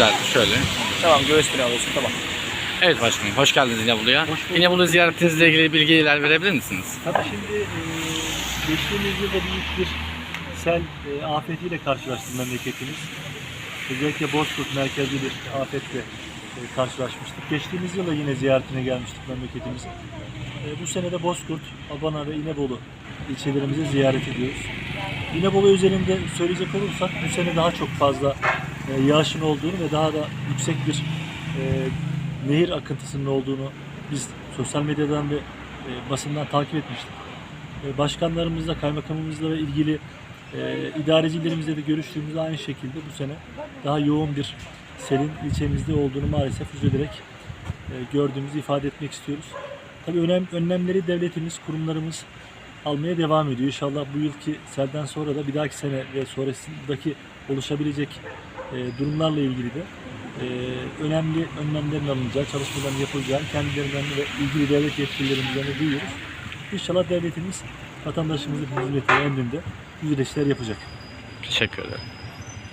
ziyareti şöyle. Tamam göğüs bile alıyorsun tamam. Evet başkanım hoş geldiniz İnebolu'ya. İnebolu ziyaretinizle ilgili bilgiler verebilir misiniz? Tabii şimdi e, geçtiğimiz yılda büyük bir sel e, afetiyle karşılaştı memleketimiz. Özellikle Bozkurt merkezli bir afetle e, karşılaşmıştık. Geçtiğimiz yılda yine ziyaretine gelmiştik memleketimize. E, bu sene de Bozkurt, Abana ve İnebolu ilçelerimizi ziyaret ediyoruz. İnebolu özelinde söyleyecek olursak bu sene daha çok fazla e, yağışın olduğunu ve daha da yüksek bir e, nehir akıntısının olduğunu biz sosyal medyadan ve e, basından takip etmiştik. E, başkanlarımızla, kaymakamımızla ve ilgili e, idarecilerimizle de görüştüğümüzde aynı şekilde bu sene daha yoğun bir selin ilçemizde olduğunu maalesef üzülerek e, gördüğümüzü ifade etmek istiyoruz. Tabii önem, önlemleri devletimiz, kurumlarımız almaya devam ediyor. İnşallah bu yılki selden sonra da bir dahaki sene ve sonrasındaki oluşabilecek e, durumlarla ilgili de önemli önlemlerin alınacağı, çalışmaların yapılacağı kendilerinden ve ilgili devlet yetkililerimizden de duyuyoruz. İnşallah devletimiz vatandaşımızın hizmeti emrinde güzel işler yapacak. Teşekkür ederim.